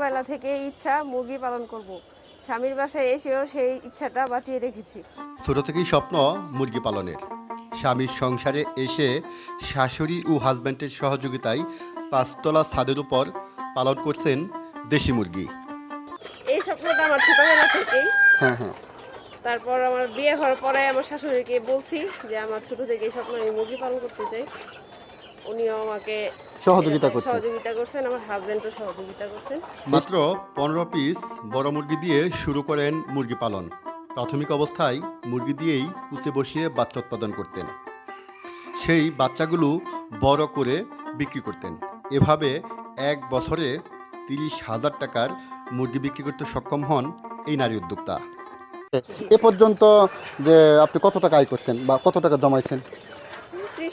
ছোটবেলা থেকে ইচ্ছা মুরগি পালন করব। স্বামীর বাসায় এসেও সেই ইচ্ছাটা বাঁচিয়ে রেখেছি। ছোট থেকেই স্বপ্ন মুরগি পালনের। স্বামীর সংসারে এসে শাশুড়ি ও হাজব্যান্ডের সহযোগিতায় পাঁচতলা ছাদের উপর পালন করছেন দেশি মুরগি। এই স্বপ্নটা আমার ছোটবেলা থেকেই। হ্যাঁ হ্যাঁ। তারপর আমার বিয়ে হওয়ার পরে আমার শাশুড়িকে বলছি যে আমার ছোট থেকে স্বপ্ন আমি মুরগি পালন করতে চাই। উনিও আমাকে সহযোগিতা করছেন। সহযোগিতা করছেন আমার হাজবেন্ডও সহযোগিতা করছেন। মাত্র পনেরো পিস বড় মুরগি দিয়ে শুরু করেন মুরগি পালন। প্রাথমিক অবস্থায় মুরগি দিয়েই কুচে বসিয়ে বাচ্চা উৎপাদন করতেন। সেই বাচ্চাগুলো বড় করে বিক্রি করতেন। এভাবে এক বছরে তিরিশ হাজার টাকার মুরগি বিক্রি করতে সক্ষম হন এই নারী উদ্যোক্তা। এ পর্যন্ত যে আপনি কত টাকা আয় করছেন বা কত টাকা জমাইছেন?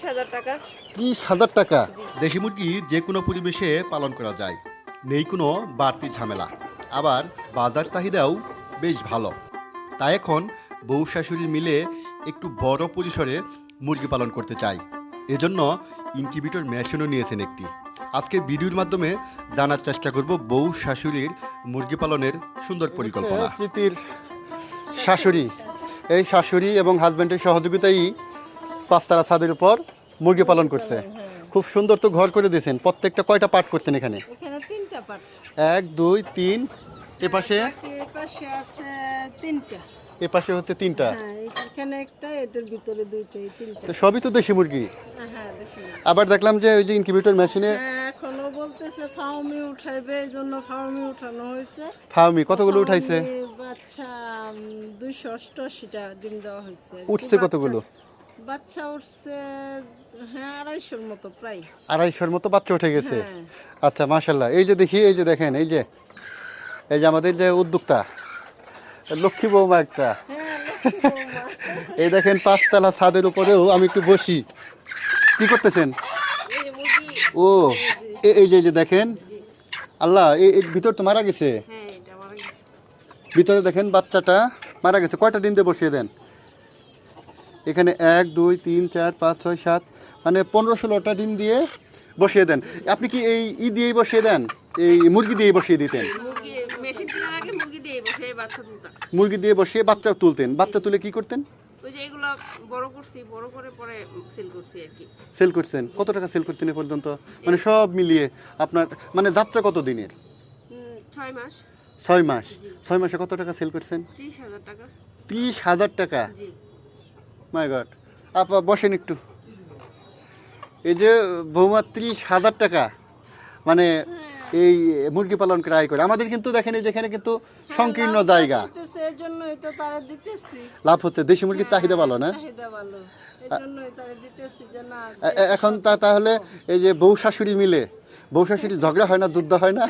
টাকা। ত্রিশ হাজার টাকা? দেশি মুরগি যে কোনো পরিবেশে পালন করা যায়। নেই কোনো বাড়তি ঝামেলা। আবার বাজার চাহিদাও বেশ ভালো। তাই এখন বউ শাশুড়ি মিলে একটু বড় পরিসরে মুরগি পালন করতে চাই। এজন্য ইনকিউবেটর মেশিনও নিয়েছেন একটি। আজকে ভিডিওর মাধ্যমে জানার চেষ্টা করব বউ শাশুড়ির মুরগি পালনের সুন্দর পরিকল্পনা। স্মৃতির শাশুড়ি। এই শাশুড়ি এবং হাজব্যান্ডের সহযোগিতাই পাঁচতারা ছাদের উপর মুরগি পালন করছে। খুব সুন্দর তো ঘর করে দিয়েছেন। প্রত্যেকটা কয়টা পার্ট করছেন এখানে? এক দুই তিন। এ পাশে? এ হচ্ছে তিনটা। হ্যাঁ তিনটা। তো সবই তো দেশি মুরগি? হ্যাঁ দেশি মুরগি। আবার দেখলাম যে ওই যে ইনকিউবেটর মেশিনে হ্যাঁ, এখনও বলতেছে ফাউমি উঠাইবে এই জন্য ফাউমি উঠানো হয়েছে। ফার্মি কতগুলো উঠাইছে? ফাউমি বাচ্চা দুইশো অষ্টআশিটা ডিম দেওয়া হয়েছে। উঠছে কতগুলো? বাচ্চা উঠছে হ্যাঁ আড়াইশোর মতো প্রায়। আড়াইশোর মতো বাচ্চা উঠে গেছে? হ্যাঁ। আচ্ছা মাশাল্লাহ এই যে দেখি এই যে দেখেন এই যে এই যে আমাদের যে উদ্যোক্তা লক্ষ্মী বৌমা একটা। হ্যাঁ। এই দেখেন পাঁচতলা ছাদের উপরেও আমি একটু বসি। কি করতেছেন? ও এই যে এই যে দেখেন। আল্লাহ এই ভিতর তো মারা গেছে? হ্যাঁ এটা আমার ভিতরে দেখেন বাচ্চাটা মারা গেছে। কয়টা ডিম দিয়ে বসিয়ে দেন? এখানে এক দুই তিন চার পাঁচ ছয় সাত মানে পনেরো ষোলোটা ডিম দিয়ে বসিয়ে দেন। আপনি কি এই ই দিয়েই বসিয়ে দেন? এই মুরগি দিয়েই বসিয়ে দিতেন? মুরগি দিয়ে দিয়ে বসিয়ে বাচ্চা তুলতেন। বাচ্চা তুলে কি করতেন? সেল করছেন। কত টাকা সেল করছেন এ পর্যন্ত? মানে সব মিলিয়ে আপনার মানে যাত্রা কত দিনের? ছয় মাস। ছয় মাস। ছয় মাসে কত টাকা সেল করছেন? ত্রিশ হাজার টাকা। ত্রিশ হাজার টাকা? মাই গড আপা বসেন একটু। এই যে বৌমা ত্রিশ হাজার টাকা মানে এই মুরগি পালন করে আয় করে আমাদের কিন্তু দেখেন এই যেখানে কিন্তু সংকীর্ণ জায়গা। লাভ হচ্ছে দেশি মুরগির চাহিদা ভালো না? চাহিদা ভালো। না এখন তা তাহলে এই যে বউ শাশুড়ি মিলে বউ শাশুড়ি ঝগড়া হয় না যুদ্ধ হয় না?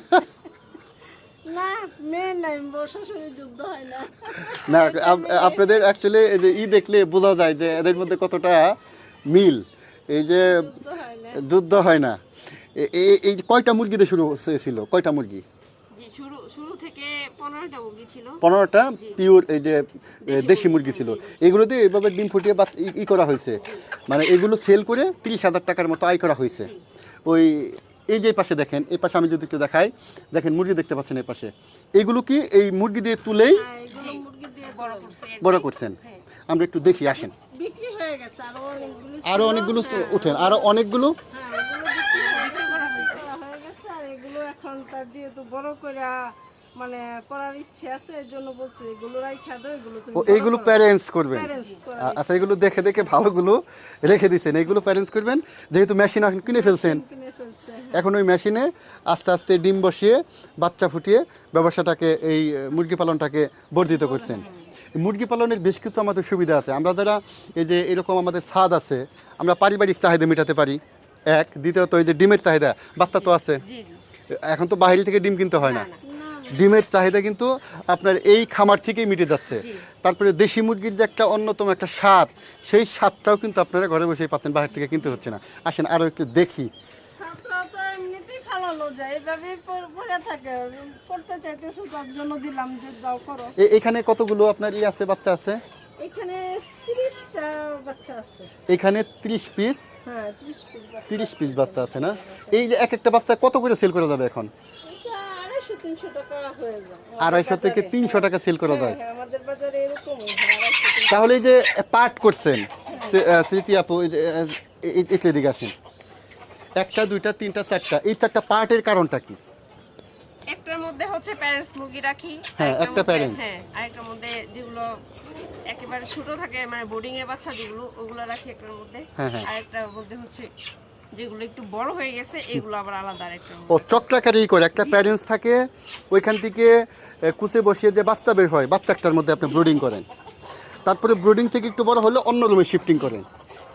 না আপনাদের অ্যাকচুয়ালি এই যে ই দেখলে বোঝা যায় যে এদের মধ্যে কতটা মিল। এই যে যুদ্ধ হয় না। এই কয়টা মুরগিতে শুরু হয়েছিল কয়টা মুরগি? শুরু শুরু থেকে পনেরোটা পনেরোটা পিওর এই যে দেশি মুরগি ছিল। এগুলো দিয়ে এইভাবে ডিম ফুটিয়ে বা ই- ই করা হয়েছে। মানে এগুলো সেল করে তিরিশ হাজার টাকার মতো আয় করা হয়েছে। ওই এই যে পাশে দেখেন এই পাশে আমি যদি একটু দেখাই দেখেন মুরগি দেখতে পাচ্ছেন এই পাশে। এগুলো কি এই মুরগি দিয়ে তুলেই বড় বড় করছে? বড় করছেন? আমরা একটু দেখি আসেন। আরও অনেকগুলো উঠেন আরও অনেকগুলো। হ্যাঁ এখন তার যেহেতু বড় করে মানে করার ইচ্ছে আছে এর জন্য বলছে এগুলো রাইখা দাও এগুলো তুমি ও এইগুলো। প্যারেন্টস করবেন? আচ্ছা এগুলো দেখে দেখে ভালোগুলো রেখে দিচ্ছেন এইগুলো প্যারেন্টস করবেন? যেহেতু মেশিন এখন কিনে ফেলছেন। এখন ওই মেশিনে আস্তে আস্তে ডিম বসিয়ে বাচ্চা ফুটিয়ে ব্যবসাটাকে এই মুরগি পালনটাকে বর্ধিত করছেন। মুরগি পালনের বেশ কিছু আমাদের সুবিধা আছে। আমরা যারা এই যে এরকম আমাদের ছাদ আছে আমরা পারিবারিক চাহিদা মেটাতে পারি। এক। দ্বিতীয়ত এই যে ডিমের চাহিদা বাচ্চা তো আছে। এখন তো বাইরে থেকে ডিম কিনতে হয় না। ডিমের চাহিদা কিন্তু আপনার এই খামার থেকেই মিটে যাচ্ছে। তারপরে দেশি মুরগির যে একটা অন্যতম একটা স্বাদ সেই স্বাদটাও কিন্তু আপনারা ঘরে বসেই পাচ্ছেন বাইরে থেকে কিনতে হচ্ছে না। আসেন আরও একটু দেখি। এখানে কতগুলো আপনার ই আছে বাচ্চা আছে? এখানে তিরিশটা বাচ্চা আছে। এখানে ত্রিশ পিস? হ্যাঁ পিস পিস বাচ্চা আছে না? এই যে এক একটা বাচ্চা কত করে সেল করা যাবে এখন? এটা আড়াইশো আড়াইশো তিনশো টাকা হয়ে যায় আড়াইশো থেকে বাজারে। তিনশো টাকা সেল করা হ্যাঁ, যায় হ্যাঁ, আমাদের বাজারে এরকম তাহলে এই যে পার্ট করছেন স্মৃতি আপু এই যে, আসেন একটা দুইটা তিনটা চারটা এই চারটা পার্টের কারণটা কি একটার মধ্যে হচ্ছে প্যারেন্টস মুরগি রাখি হ্যাঁ, একটা parent। হ্যাঁ আরেকটার মধ্যে যেগুলো একেবারে ছোট থাকে মানে বোর্ডিং এর বাচ্চা যেগুলো ওগুলো রাখি একটার মধ্যে হ্যাঁ, হ্যাঁ। আরেকটার মধ্যে হচ্ছে যেগুলো একটু বড় হয়ে গেছে এগুলো আবার আলাদা আরেকটার ও মধ্যে করে একটা প্যারেন্টস থাকে ওইখান থেকে কুচে বসিয়ে যে বাচ্চা বের হয় বাচ্চা একটার মধ্যে আপনি ব্রুডিং করেন। তারপরে ব্রুডিং থেকে একটু বড় হলে অন্য রুমে শিফটিং করেন।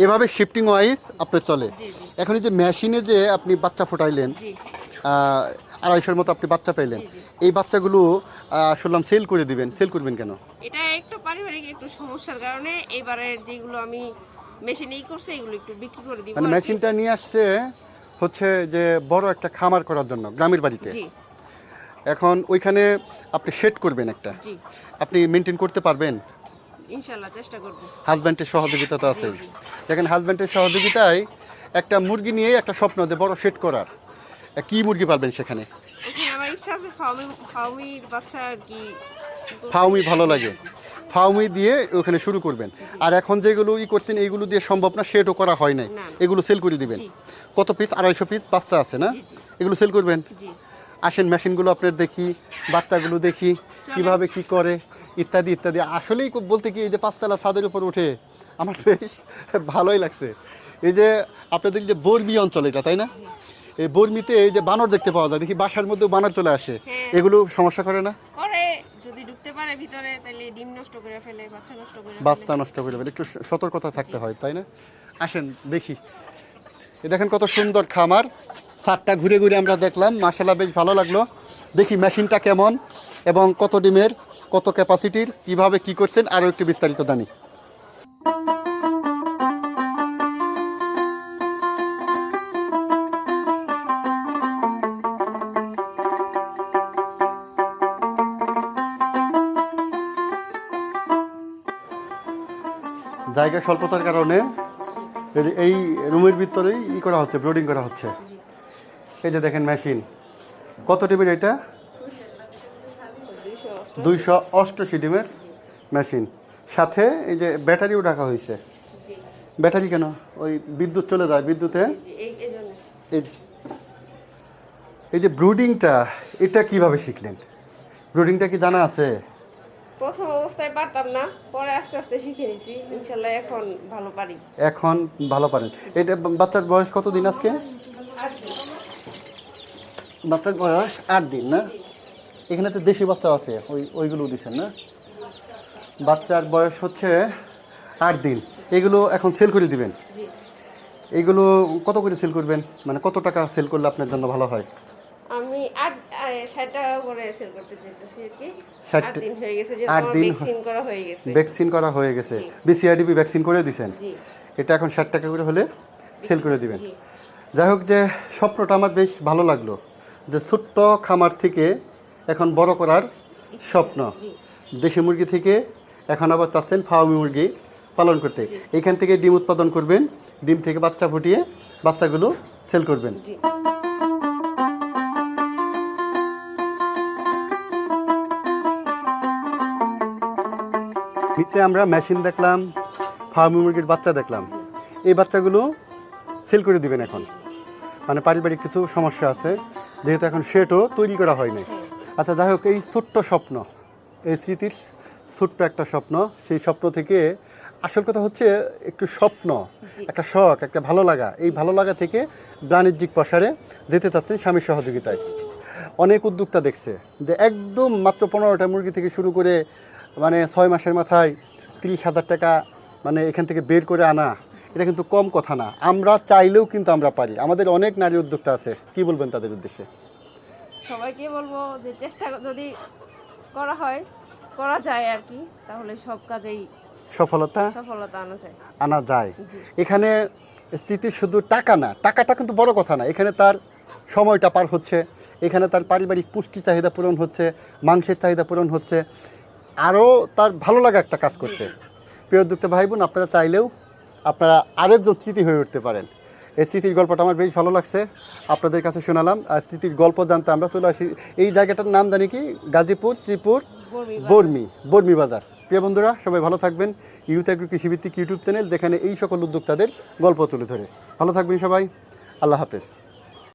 এভাবে শিফটিং ওয়াইজ আপনার চলে। এখন এই যে মেশিনে যে আপনি বাচ্চা ফোটাইলেন আড়াইশোর মতো আপনি বাচ্চা পাইলেন। এই বাচ্চাগুলো শুনলাম সেল করে দিবেন। সেল করবেন কেন? এটা একটু পারিবারিক একটু সমস্যার কারণে এবারের যেগুলো আমি মেশিনেই করছি এগুলো একটু বিক্রি করে দিব মানে মেশিনটা নিয়ে আসছে হচ্ছে যে বড় একটা খামার করার জন্য গ্রামের বাড়িতে। জি। এখন ওইখানে আপনি সেট করবেন একটা। জি। আপনি মেনটেন করতে পারবেন? ইনশাল্লাহ চেষ্টা করব। হাজব্যান্ডের সহযোগিতা তো আছে। দেখেন হাজব্যান্ডের সহযোগিতায় একটা মুরগি নিয়ে একটা স্বপ্ন যে বড় সেট করার। কি মুরগি পালবেন সেখানে? আমার ইচ্ছা আছে ফাউমি ফাউমির বাচ্চা আর কি। ফাউমি ভালো লাগে। ফাউমি দিয়ে ওখানে শুরু করবেন। আর এখন যেগুলো ই করছেন এইগুলো দিয়ে সম্ভব না সেটও করা হয় নাই। এগুলো সেল করে দিবেন। কত পিস আড়াইশো পিস বাচ্চা আছে না। এগুলো সেল করবেন? আসেন মেশিনগুলো আপনার দেখি বাচ্চাগুলো দেখি কীভাবে কি করে ইত্যাদি ইত্যাদি। আসলেই বলতে কি এই যে পাঁচতলা ছাদের উপর উঠে আমার বেশ ভালোই লাগছে। এই যে আপনাদের যে বর্মি অঞ্চল এটা তাই না? এই বর্মিতে এই যে বানর দেখতে পাওয়া যায়। দেখি বাসার মধ্যেও বানর চলে আসে। হ্যাঁ। এগুলো সমস্যা করে না? পারে ভিতরে তাহলে ডিম নষ্ট করে ফেলে বাচ্চা নষ্ট করে ফেলে। বাচ্চা নষ্ট করে ফেলে একটু সতর্কতা থাকতে হয় তাই না? আসেন দেখি। এ দেখেন কত সুন্দর খামার। সারটা ঘুরে ঘুরে আমরা দেখলাম মাসালা বেশ ভালো লাগল। দেখি মেশিনটা কেমন এবং কত ডিমের কত ক্যাপাসিটির কীভাবে কি করছেন আরও একটু বিস্তারিত জানি। জায়গা স্বল্পতার কারণে এই রুমের ভিতরেই ই করা হচ্ছে ব্রোডিং করা হচ্ছে। এই যে দেখেন মেশিন কত টিমের এটা? দুইশো অষ্টআশি ডিমের মেশিন সাথে এই যে ব্যাটারিও রাখা হয়েছে। ব্যাটারি কেন? ওই বিদ্যুৎ চলে যায়, বিদ্যুতে। এই যে ব্রুডিংটা এটা কীভাবে শিখলেন? ব্রুডিংটা কি জানা আছে? প্রথম অবস্থায় পারতাম না পরে আস্তে আস্তে শিখে নিছি। ইনশাল্লাহ এখন ভালো পারি। এখন ভালো পারেন। এটা বাচ্চার বয়স কত দিন। আজকে বাচ্চার বয়স আট দিন না? এখানে তো দেশি বাচ্চা আছে ওই ওইগুলো দিচ্ছেন না? বাচ্চার বয়স হচ্ছে আট দিন। এগুলো এখন সেল করে দিবেন? এগুলো কত করে সেল করবেন? মানে কত টাকা সেল করলে আপনার জন্য ভালো হয়? আমি আট আহ, ষাট করে সেল করতে চাইতেছি আর কি। ষাট দিন হয়ে গেছে যে আট দিন ভ্যাকসিন করা হয়ে গেছে। ভ্যাকসিন করা হয়ে গেছে। জি। বিসিআরডিবি ভ্যাকসিন করে দিছেন? জি। এটা এখন ষাট টাকা করে হলে সেল করে দিবেন। যাই হোক যে স্বপ্নটা আমার বেশ ভালো লাগল যে ছোট্ট খামার থেকে এখন বড় করার স্বপ্ন। দেশি মুরগি থেকে এখন আবার চাচ্ছেন ফার্মি মুরগি পালন করতে। এখান থেকে ডিম উৎপাদন করবেন। ডিম থেকে বাচ্চা ফুটিয়ে বাচ্চাগুলো সেল করবেন। নিচে আমরা মেশিন দেখলাম ফার্মি মুরগির বাচ্চা দেখলাম। এই বাচ্চাগুলো সেল করে দিবেন এখন। মানে পারিবারিক কিছু সমস্যা আছে যেহেতু এখন সেটও তৈরি করা হয়নি আচ্ছা যাই হোক এই ছোট্ট স্বপ্ন এই স্মৃতির ছোট্ট একটা স্বপ্ন সেই স্বপ্ন থেকে আসল কথা হচ্ছে একটু স্বপ্ন একটা শখ একটা ভালো লাগা। এই ভালো লাগা থেকে বাণিজ্যিক প্রসারে যেতে চাচ্ছেন স্বামীর সহযোগিতায়। অনেক উদ্যোক্তা দেখছে যে একদম মাত্র পনেরোটা মুরগি থেকে শুরু করে মানে ছয় মাসের মাথায় তিরিশ হাজার টাকা মানে এখান থেকে বের করে আনা এটা কিন্তু কম কথা না। আমরা চাইলেও কিন্তু আমরা পারি। আমাদের অনেক নারী উদ্যোক্তা আছে। কি বলবেন তাদের উদ্দেশ্যে? সবাইকে বলব যে চেষ্টা যদি করা হয় করা যায় আর কি তাহলে সব কাজেই সফলতা সফলতা আনা যায়। আনা যায়। এখানে স্থিতি শুধু টাকা না টাকাটা কিন্তু বড় কথা না। এখানে তার সময়টা পার হচ্ছে। এখানে তার পারিবারিক পুষ্টি চাহিদা পূরণ হচ্ছে মাংসের চাহিদা পূরণ হচ্ছে। আরও তার ভালো লাগা একটা কাজ করছে। প্রিয় উদ্যোক্তা ভাই বোন আপনারা চাইলেও আপনারা আরেকজন স্মৃতি হয়ে উঠতে পারেন। এই স্মৃতির গল্পটা আমার বেশ ভালো লাগছে। আপনাদের কাছে শোনালাম। আর স্মৃতির গল্প জানতে আমরা চলে আসি। এই জায়গাটার নাম জানি কি? গাজীপুর, শ্রীপুর, বর্মি বর্মি বাজার। প্রিয় বন্ধুরা, সবাই ভালো থাকবেন। ইউথ এগ্রো কৃষিভিত্তিক ইউটিউব চ্যানেল, যেখানে এই সকল উদ্যোক্তাদের গল্প তুলে ধরে। ভালো থাকবেন সবাই। আল্লাহ হাফেজ।